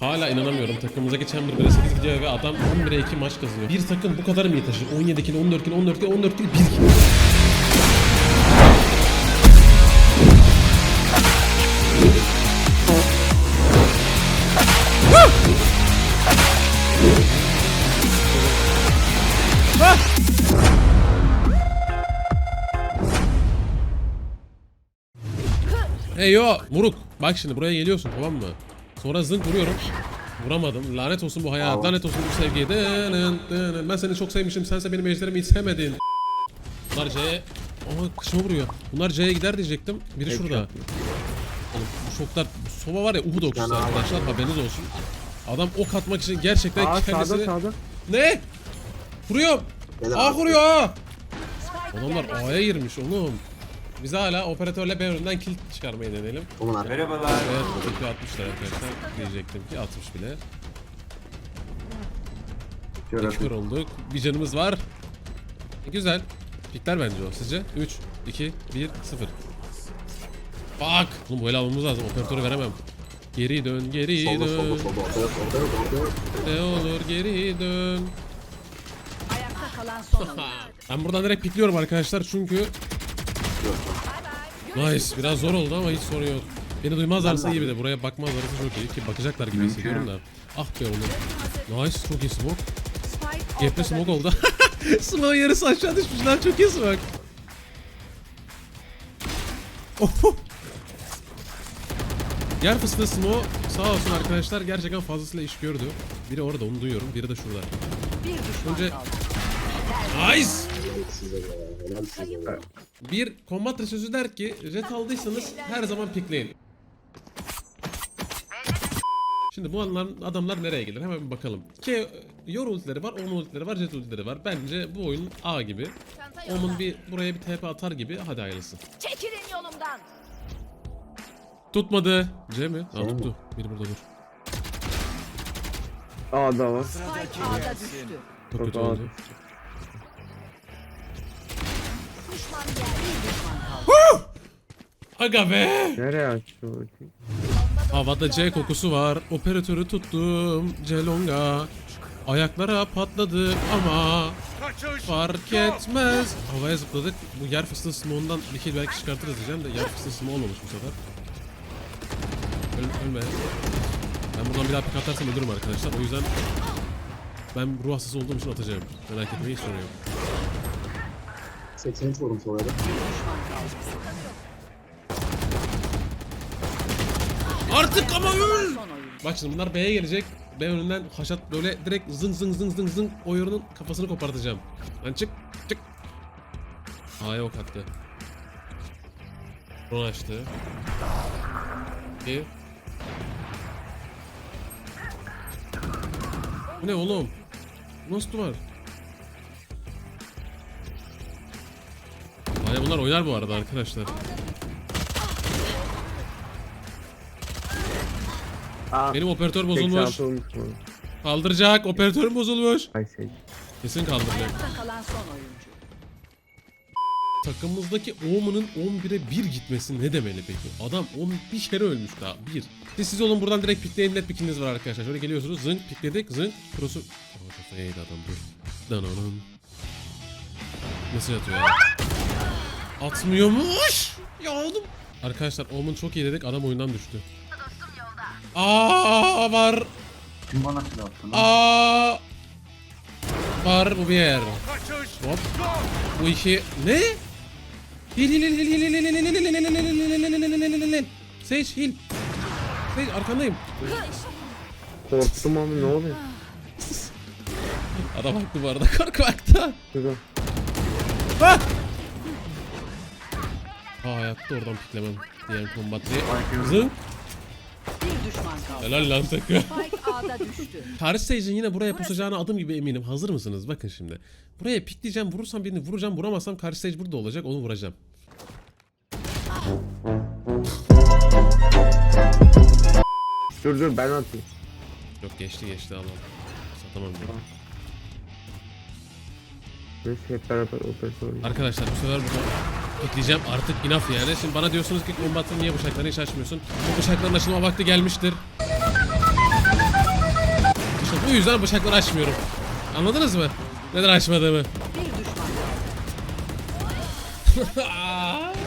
Hala inanamıyorum takımımıza Chamber 1'e 8 gidiyor ve adam 11'e 2 maç kazanıyor. Bir takım bu kadar mı iyi taşır? 17 kill, 14 kill, 14 kill, 14 kill, 1 kill. Hey yo Muruk bak şimdi buraya geliyorsun tamam mı? Sonra zınk vuruyorum. Vuramadım. Lanet olsun bu hayat. Lanet olsun bu sevgiye. Ben seni çok sevmiştim. Sense benim ejderimi hiç sevmedin. Bunlar C'ye... Ama kışıma vuruyor. Bunlar C'ye gider diyecektim. Biri şurada. Oğlum bu şoklar... Sova var ya Uhud okçusu arkadaşlar. Haberiniz olsun. Adam ok atmak için gerçekten Aa kendisini... sağda sağda. Ne? Vuruyor. Beyler, A vuruyor A. Adamlar A'ya girmiş oğlum. Biz hala operatörle B önünden kill çıkarmayı deneyelim. Bunlar. Merhabalar. Evet, Tipi atmışlar arkadaşlar. Diyecektim ki atmış bile. Kör olduk. Bir canımız var. Güzel. Pikler bence o. Sizce? 3, 2, 1, 0. Bak! Oğlum bu ele almamız lazım. Operatörü veremem. Geri dön, geri Solda solda dön. solda. Yok. Ne olur geri dön. Ayakta kalan son oyuncu. Ben buradan direkt pikliyorum arkadaşlar çünkü Nice. Biraz zor oldu ama hiç sorun yok. Beni duymazlarsa iyi bir de buraya bakmazlarsa çok iyi ki bakacaklar gibi hissediyorum da. Ah be oğlum. Nice. Çok iyi smoke. Gap'te smoke oldu. smoke yarısı aşağı düşmüş lan çok iyi smoke. Oho. Yer fıstığı smoke sağ olsun arkadaşlar gerçekten fazlasıyla iş gördü. Biri orada onu duyuyorum. Biri de şurada. Önce-. Nice. Helal size. Bir kombat sözü der ki jet aldıysanız her zaman pikleyin. Şimdi bu adamlar, adamlar nereye gelir? Hemen bir bakalım. Ki yor ultileri var, Omun ultileri var, jet ultileri var. Bence bu oyun A gibi. Omun bir buraya bir TP atar gibi. Hadi hayırlısı. Çekilin yolumdan. Tutmadı. C mi? Ha tuttu. Biri burada dur. A'da var. Spike A'da düştü. Çok kötü oldu. Aga be! Nereye açtı o ultiyi? Havada C kokusu var. Operatörü tuttum. Celonga. Ayaklara patladı ama fark etmez. Havaya zıpladık. Bu yer fıstığı smoke'undan bir kill belki çıkartırız diyeceğim de yer fıstığı smoke olmamış bu sefer. Öl, ölme. Ben buradan bir daha pik atarsam ölürüm arkadaşlar. O yüzden ben ruh hastası olduğum için atacağım. Merak etmeyin hiç sorun yok. 83 vurdum sonra da. Artık ama öl! Bak şimdi bunlar B'ye gelecek. B önünden haşat böyle direkt zıng zıng zıng zıng zıng o yorunun kafasını kopartacağım. Lan çık çık. A'ya ok attı. Ron açtı. Bir. Bu ne oğlum? Nasıl duvar? Aya bunlar oynar bu arada arkadaşlar. Aa. Benim operatör bozulmuş. 86 olmuş mu? Kaldıracak. Operatörüm bozulmuş. Ay şey. Kesin kaldıracak. Ayakta kalan son oyuncu. Takımımızdaki Omen'ın 11'e 1 gitmesi ne demeli peki? Adam 10 bir kere ölmüş daha. Bir. Siz, siz olun buradan direkt pikleyin net pikiniz var arkadaşlar. Şöyle geliyorsunuz. Zınk pikledik. Zınk. Cross'u. Aa kafaya yedi adam dur. Dananın. Nasıl yatıyor ya? Atmıyormuş. Ya oğlum. Arkadaşlar Omen çok iyi dedik. Adam oyundan düştü. Aa var. Kim bana silah attı lan? Aa var bu bir yer. Hop. Bu iki ne? Hil hil hil hil hil hil hil hil hil hil hil hil hil hil hil hil Sage hil. Sage arkandayım. Korktum abi ne oluyor? Adam haklı bu arada korkmakta. Şurada. Ha! Ha hayatta oradan piklemem. Diğer kombatri. Zın. Bir düşman kaldı. Helal lan takı. Spike A'da düştü. Sage'in yine buraya pusacağına adım gibi eminim. Hazır mısınız? Bakın şimdi. Buraya pikleyeceğim. Vurursam birini vuracağım. Vuramazsam Paris Sage burada olacak. Onu vuracağım. Dur dur ben atayım. Yok geçti geçti Allah'ım. Satamam diyorum. Neyse hep beraber oynayalım. Arkadaşlar bu sefer burada pikleyeceğim artık enough yani. Şimdi bana diyorsunuz ki kombatın niye bıçaklarını hiç açmıyorsun? Bu bıçakların açılma vakti gelmiştir. Bu yüzden bıçakları açmıyorum. Anladınız mı? Neden açmadığımı? Bir düşman kaldı.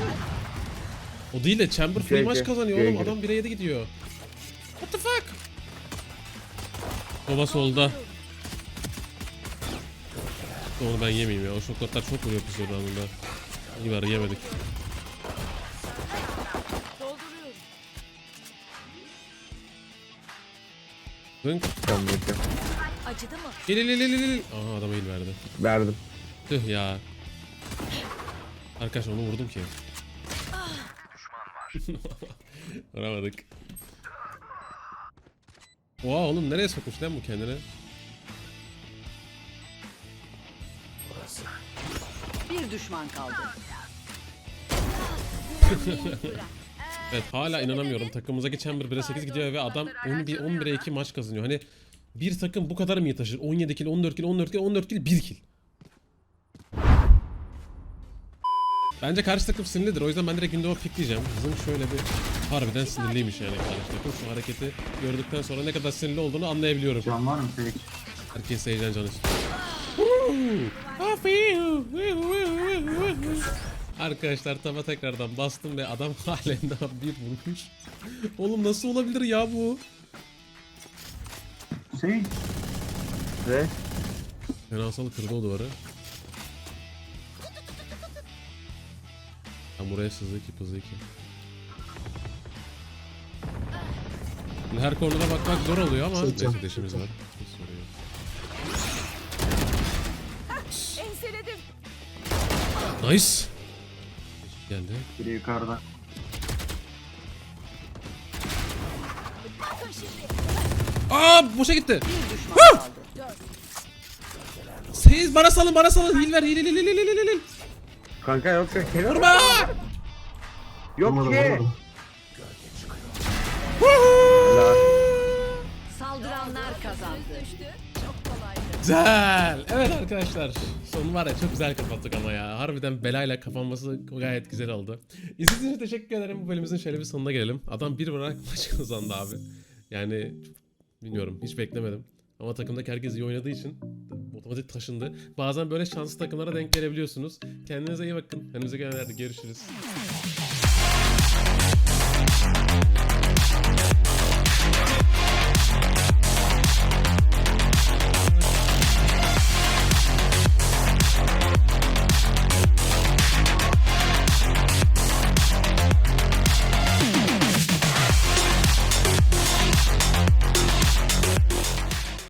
o değil de Chamber free Gel, maç kazanıyor oğlum. Adam 1'e 7 gidiyor. What the fuck? Baba solda. Onu ben yemeyeyim ya. O şoklatlar çok vuruyor pis anında. İyi var yemedik. Zınk. Tamam bekle. Acıdı mı? Gel gel gel gel gel. Aha adama il verdi. Verdim. Tüh ya. Arkadaş onu vurdum ki. Vuramadık. Oha oğlum nereye sokmuş lan bu kendini? Bir düşman kaldı. Evet hala inanamıyorum. Takımımıza geçen bir 1'e 8 gidiyor ve adam 11 11'e 2 maç kazanıyor. Hani bir takım bu kadar mı taşır? 17 kill, 14 kill, 14 kill, 14 kill, 1 kill. Bence karşı takım sinirlidir. O yüzden ben direkt Windows'a pickleyeceğim. Bizim şöyle bir harbiden sinirliymiş yani karşı takım. Şu hareketi gördükten sonra ne kadar sinirli olduğunu anlayabiliyorum. Can var mı Felix? Herkes heyecan canı istiyor. Arkadaşlar tava tekrardan bastım ve adam halen daha bir vurmuş. Oğlum nasıl olabilir ya bu? Hüseyin. Ve Fenasal kırdı o duvarı. Ben buraya sızı iki pızı iki. Her konuda bakmak zor oluyor ama neyse deşimiz var. Enseledim. Nice. Geldi. Biri yukarıda. Aa boşa gitti. Kaldı. Siz bana salın bana salın. Hil ver hil hil hil hil hil hil. kanka yoksa helal. Vurma. Yok ki. vurmadım. La. Saldıranlar kazandı. Çok. Güzel. Evet arkadaşlar. Sonu var ya çok güzel kapattık ama ya. Harbiden belayla kapanması gayet güzel oldu. İzlediğiniz için teşekkür ederim. Bu bölümümüzün şöyle bir sonuna gelelim. Adam bir bırak maç kazandı abi. Yani bilmiyorum hiç beklemedim. Ama takımdaki herkes iyi oynadığı için otomatik taşındı. Bazen böyle şanslı takımlara denk gelebiliyorsunuz. Kendinize iyi bakın. Önümüzdeki günlerde görüşürüz.